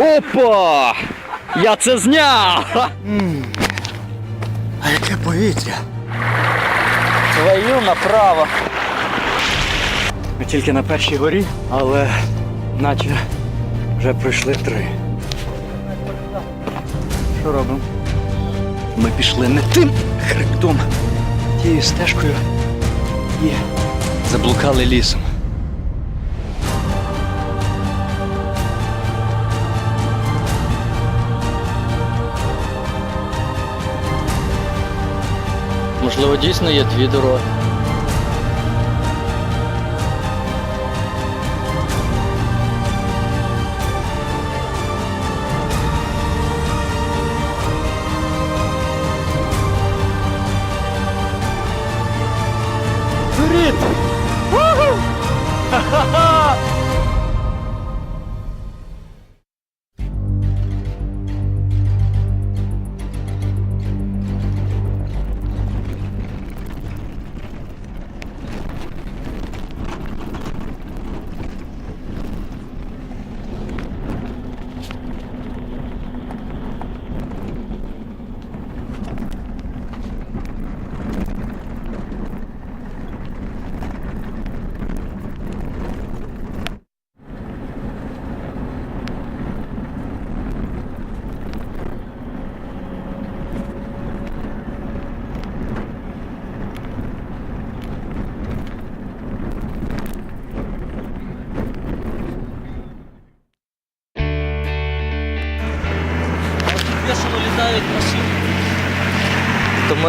Опа! Я це зняв! А яке повітря? Твою направо. Ми тільки на першій горі, але наче вже пройшли три. Що робимо? Ми пішли не тим хребтом, тією стежкою і заблукали лісом. Можливо, дійсно є дві дороги.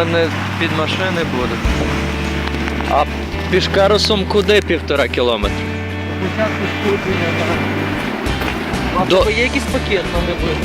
Мене під машини буде. А пішкарусом куди півтора кілометра? Спочатку скупення. До... Є якийсь пакет нам не буде?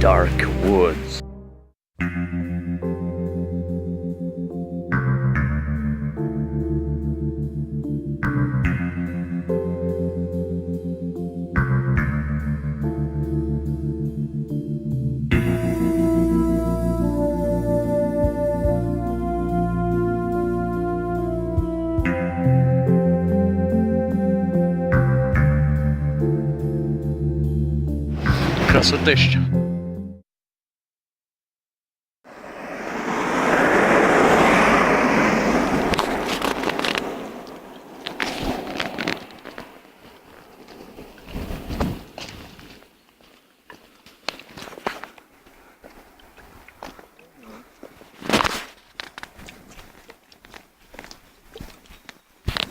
dark woods. Красотища.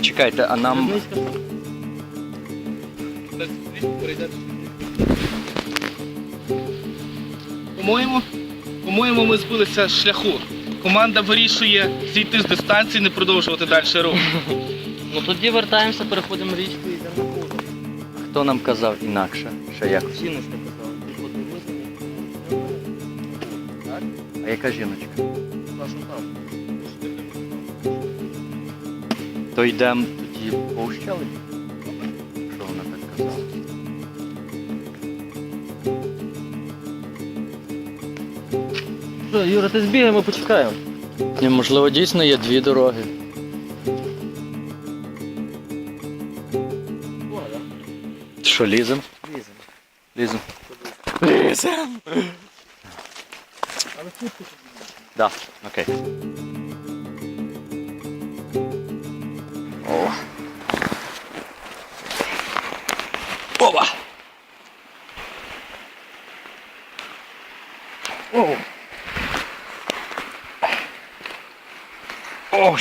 Так, чекайте, а нам. По-моєму, по-моєму, ми збилися з шляху. Команда вирішує зійти з дистанції, не продовжувати далі рух. Ну тоді вертаємося, переходимо річку і йдемо на кухню. Хто нам казав інакше? Ще якось. Жіночка казала, ти подивися. Так? А яка жіночка? Що там? То йдемо тоді поущали? Що вона так казала? Що, Юра, ти збігаємо, почекаємо. Ні, можливо, дійсно є дві дороги. Що, лізем? Ліземо. Лізем. Лізем. Да, окей. О. Опа! О. О,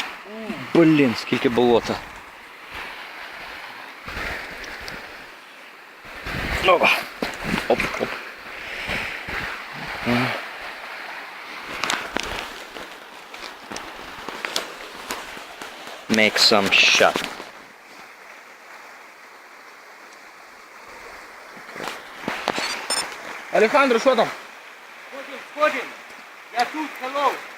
блін, скільки болота. Опа. Оп, оп. Some shot. Алехандро, що там? Так.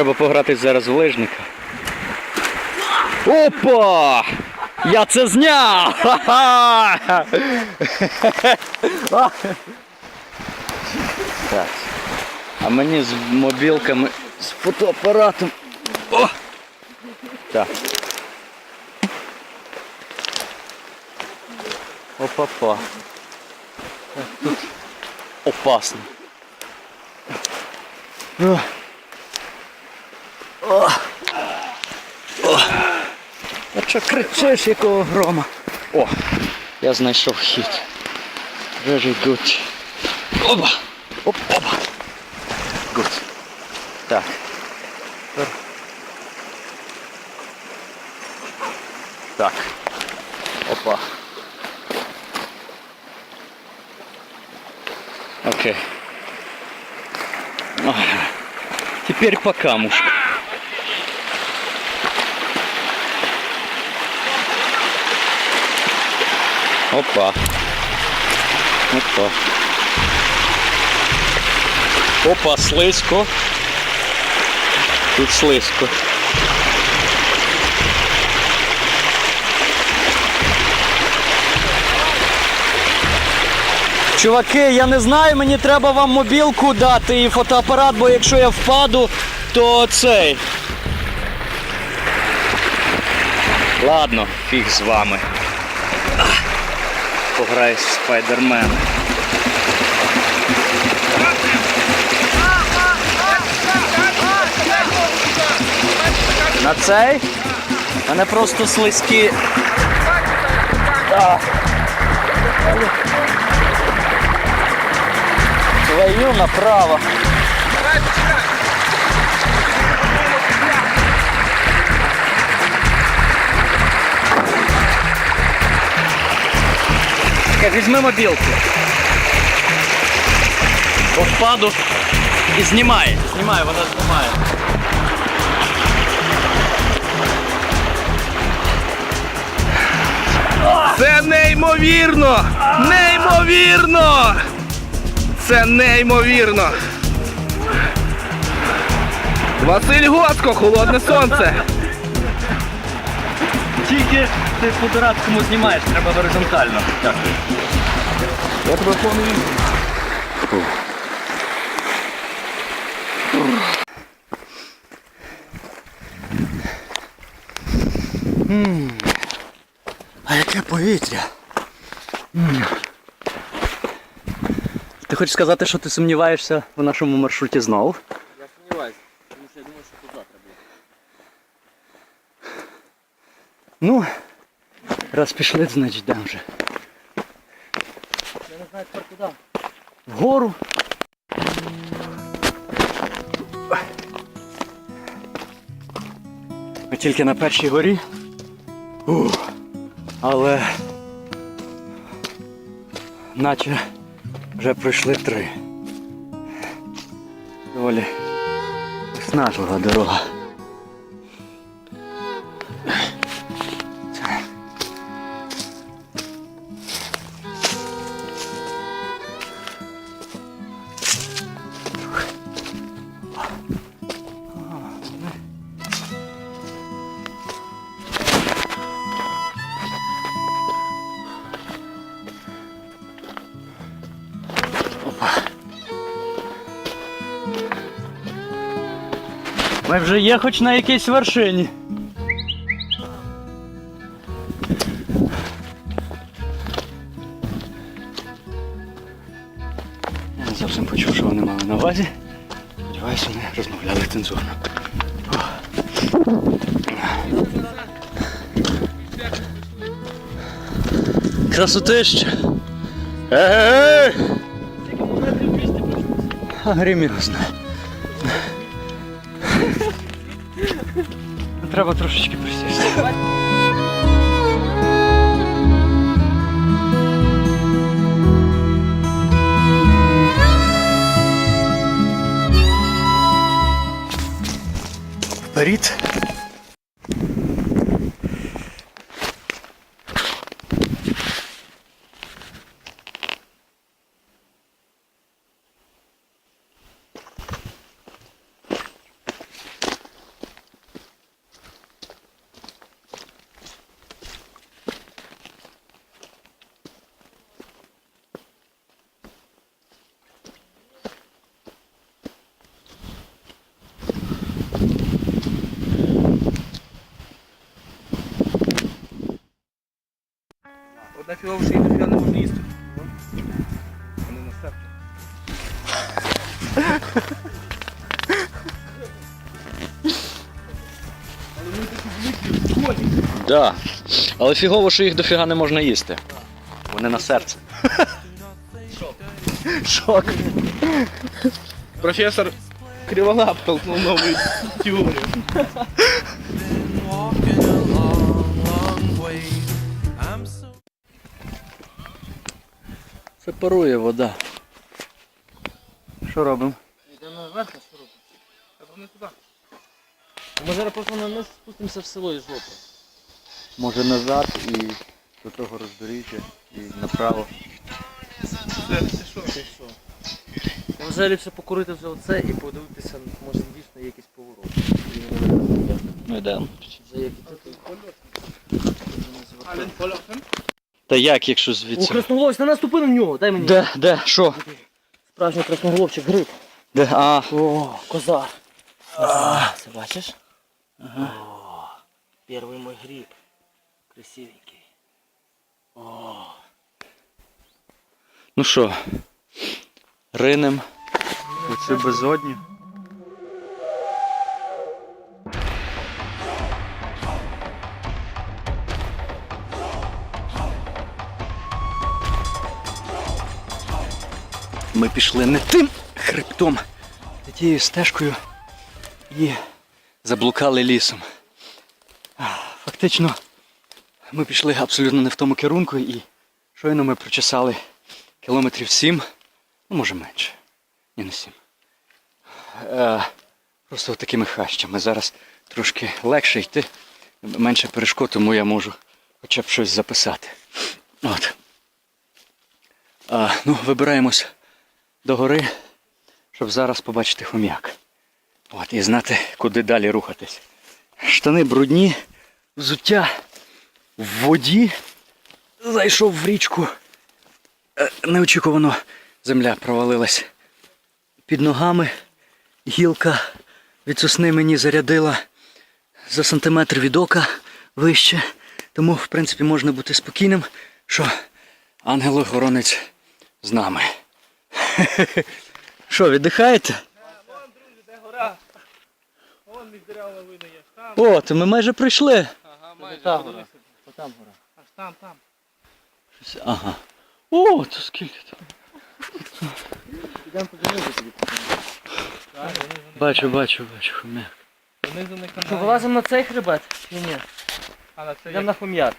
Треба пограти зараз в лижника. Опа! Я це зняв! Ха-ха! Так. А мені з мобілками, з фотоапаратом. О! Так. Опа-па. Тут опасно. О. О. А що кричиш, якого грома? О, я знайшов хід. Very good. Опа! Оп, опа. Good. Так. Так. Опа. Окей. Ага. Теперь по камушку. Опа. Опа. Опа, слизько. Тут слизько. Чуваки, я не знаю, мені треба вам мобілку дати і фотоапарат, бо якщо я впаду, то цей. Ладно, фіг з вами. Пограю з спайдерменом. На цей? Мене просто слизькі. Твою направо. Чекай, чекай. Візьми мобілку. По впаду і знімає. Знімає, вона знімає. Це неймовірно! Неймовірно! Це неймовірно! Василь Гоцко, холодне сонце! Тільки ти по дурацькому знімаєш, треба горизонтально. Дякую. Я тебе повний А яке повітря? Ти хочеш сказати, що ти сумніваєшся в нашому маршруті знову? Я сумніваюся, тому що я думаю, що тут завтра буде. Ну, раз пішли, значить йдемо вже. Я не знаю тепер куди. Вгору. Ми тільки на першій горі. Ух. Але наче вже пройшли три. Доволі виснажлива дорога. Є хоч на якійсь вершині. Я не зовсім почув, що вони мали на увазі. Сподіваюся, вони розмовляли цензурно. Красотища! Ей! Грім його знає. Треба трошечки присісти. Вперед. Одна фігова ще й дофіга не можна їсти. Вони на серце. Але вони такі великі, коні. Да. Але фігово, що їх дофіга не можна їсти. Вони на серце. Шок. Професор Криволап толкнув нову теорію. Це парує вода. Що робимо? Йдемо наверх, що робимо? Та вони туди. Ми зараз просто на низ спустимося в село і жопу. Може назад і до того роздоріжжя і направо. Це, це що? Ти що? Я вважаю ліпше покурити вже оце і подивитися, може дійсно є якийсь поворот. Ну йдемо. Вже як іти Ален Фолофен. Та як, якщо О, звідси? красноголовець, на наступи на нього, дай мені. Де, де, що? Справжній красноголовчик, гриб. Де? А, О, козар. Це бачиш? Ага. О, перший мой гриб. Красивенький. О, ну що, ринем у цю безодню. Ми пішли не тим хребтом, а тією стежкою і заблукали лісом. Фактично, ми пішли абсолютно не в тому керунку і щойно ми прочесали кілометрів сім, ну може менше. Ні, не сім. Е, просто такими хащами. Зараз трошки легше йти, менше перешкод, тому я можу хоча б щось записати. От. А, ну, вибираємось до гори, щоб зараз побачити хом'як. От, і знати, куди далі рухатись. Штани брудні, взуття в воді. Зайшов в річку. Е, Неочікувано земля провалилась під ногами. Гілка від сосни мені зарядила за сантиметр від ока вище. Тому, в принципі, можна бути спокійним, що ангел-охоронець з нами. Що, віддихаєте? Де гора? Вон між деревами видно є. Там. О, то ми майже прийшли. Ага, майже. Та подивися. гора. Там гора. Аж там, там. Щось- Ага. О, то скільки там. Підемо подивимося тобі. Бачу, бачу, бачу, хомяк. Не Що, канал. вилазимо на цей хребет? Чи ні? А на це Йдемо як? на хом'як.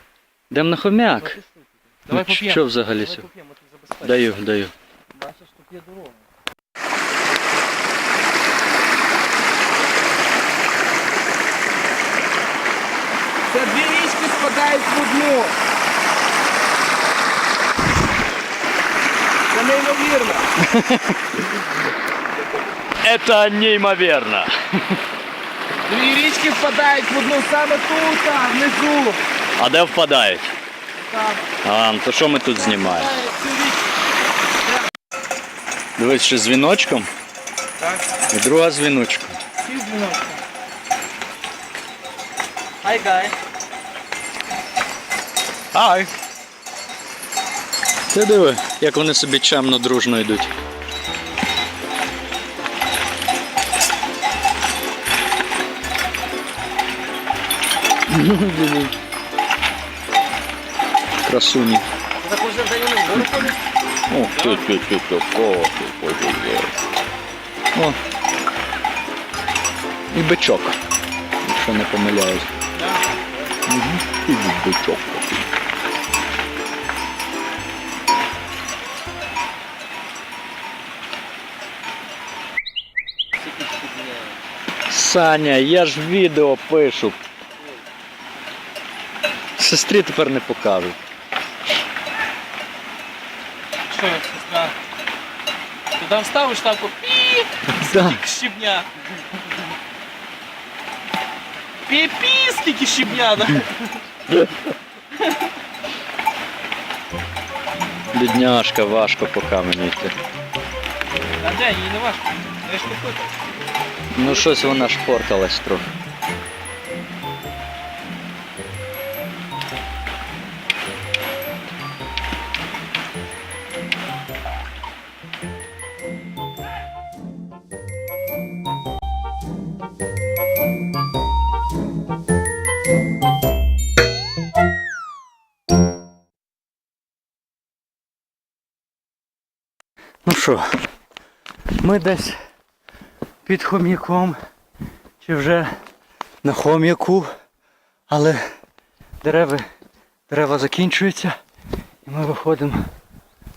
Йдемо на хомяк. Давай Ну, поп'ємо. Що взагалі? Давай сьо- поп'ємо, тут забезпечимо. Даю, даю. Бачиш, є дорога. Це дві річки спадають в одну. Це неймовірно. Это неймовірно. Дві річки впадають в одну саме тут, а, внизу. А де впадають? Там. А, ну то що ми тут знімаємо? Впадають цю річку. Дивись, ще з віночком. Так. І друга з віночком. Всі дзвіночки. Hi guys. Ай. Ти диви, як вони собі чемно дружно йдуть. Красуні. За кожен день вони вгору ходять? О, ти, ти, ти, ти, о, ти, ой, ой, ой. О. І бичок, якщо не помиляюсь. Угу. І бичок такий. Саня, я ж відео пишу. Сестрі тепер не покажу. Що, сестра? Ти там ставиш ставку пі Да. щебня. Пі-пі, скільки щебня, да? Бідняшка, важко по камені йти. А де, їй не важко. Я ж купити. Ну щось вона шпорталась трохи. Що, ми десь під хом'яком чи вже на хом'яку, але дерева, дерева закінчуються і ми виходимо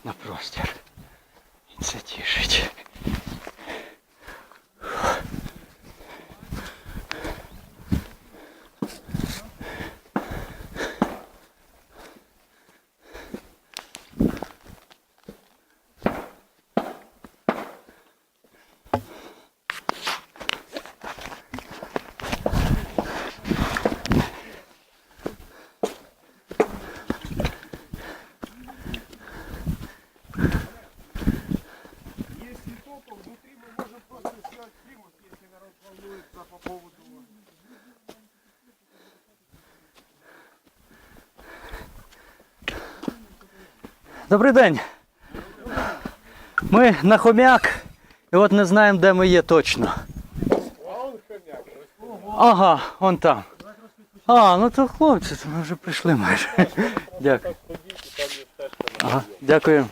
на простір. І це тішить. Добрий день. Ми на хом'як і от не знаємо, де ми є точно. Ага, он там. А, ну то хлопці, то ми вже прийшли майже. Дякую. Ага, дякую.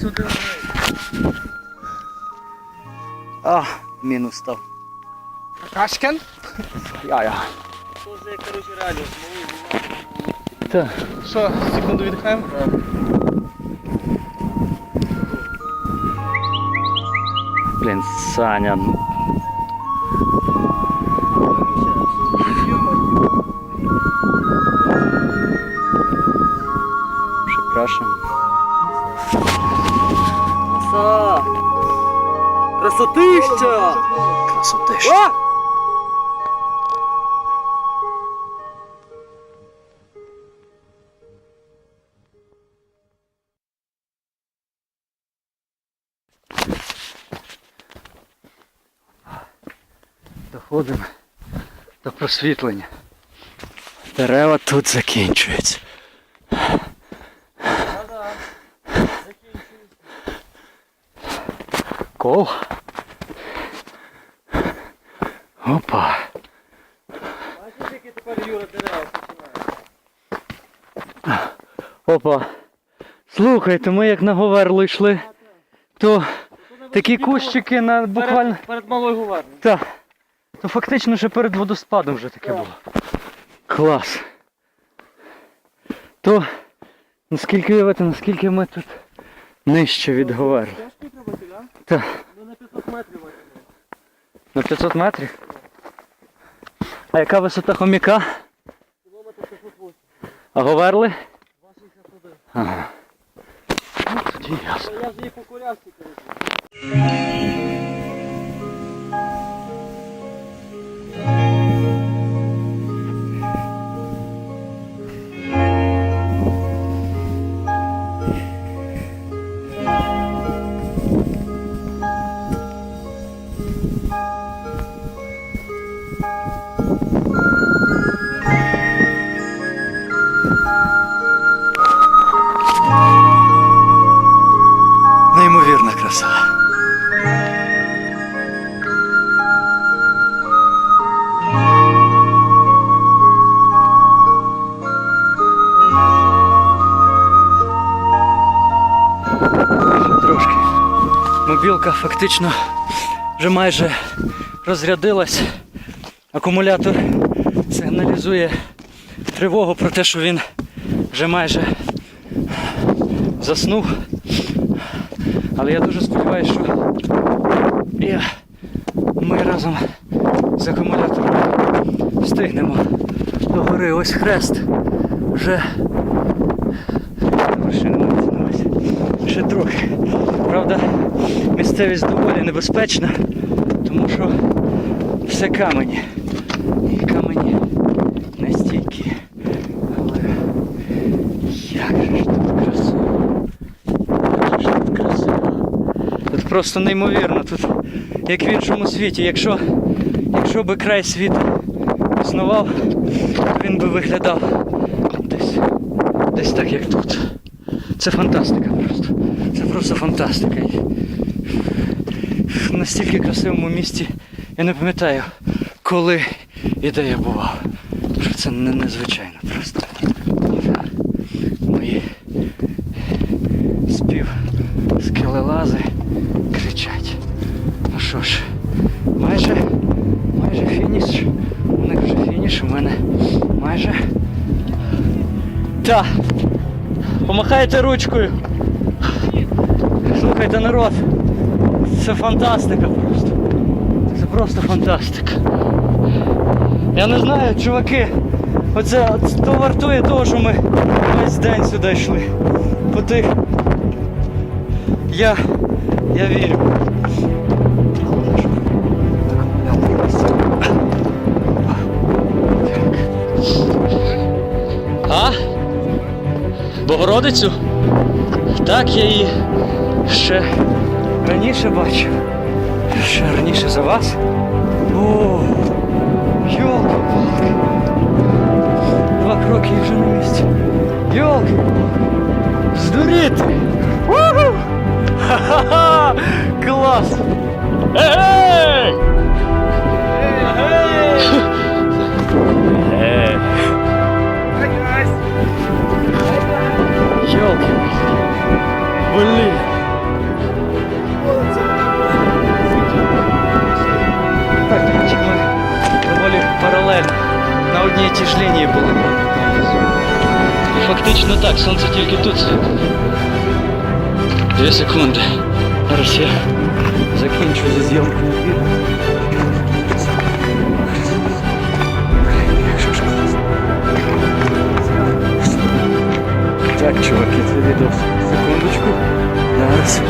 Сюди. А, мінус став. Кашкен? Я-я. Тоже, коротше, реально. Так. Що, секунду віддихаємо? Блін, Саня. ну. Красотища! Красотища. Доходимо до просвітлення. Дерева тут закінчуються. Кол. Опа. Бачиш, які тепер Юра дерева починає? Опа. Слухайте, ми як на Говерло йшли, то такі кущики на буквально. Перед, перед малою гуварнею. Та. То фактично ще перед водоспадом вже таке було. Клас. То наскільки уявити, наскільки ми тут нижче від йти, да? Ну на 500 метрів. На 500 метрів. А яка висота хомяка? Кілометр 508. А Говерли? 261. Ага. Ну. Я ж її по колясці, коротше. Трошки. Мобілка фактично вже майже розрядилась. Акумулятор сигналізує тривогу про те, що він вже майже заснув. Але я дуже сподіваюся, що я, ми разом з акумулятором встигнемо до гори. Ось хрест. Вже вершина мається на увазі. Ще трохи. Правда, місцевість доволі небезпечна, тому що все камені. І камені настільки. Але як же ж тут красиво. Як же ж тут красиво. Тут просто неймовірно. Тут як в іншому світі. Якщо, якщо би край світу існував, він би виглядав десь, десь так, як тут. Це фантастика просто. Це просто фантастика. В настільки красивому місті я не пам'ятаю, коли і де я бував. Це не, незвичайно просто. Мої спів скелелази кричать. Ну що ж, майже, майже фініш. У них вже фініш, у мене майже. Та! Помахайте ручкою. Слухайте, народ. Це фантастика просто. Це просто фантастика. Я не знаю, чуваки. Оце то вартує того, що ми весь день сюди йшли. По тих. Я. Я вірю. Так. Богородицю? Так, я її ще раніше бачив. Ще раніше за вас. О, йолки-палки. Два кроки вже на місці. Йолки. Здуріти. Ха-ха-ха! Клас! Ей! Ей! Блин. Так, значит, мы доволі паралельно. На одній і ті ж фактично так, солнце только тут. Две секунды. Зараз я закінчую зйомку. Так, чуваки, це відео. Секундочку. Зараз.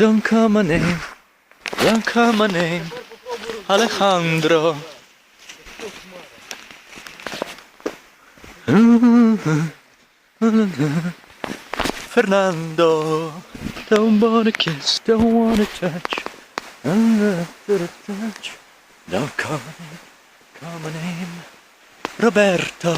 Don't call my name, don't call my name, Alejandro. Fernando, don't wanna kiss, don't wanna touch, touch. Don't call my name, call my name, Roberto.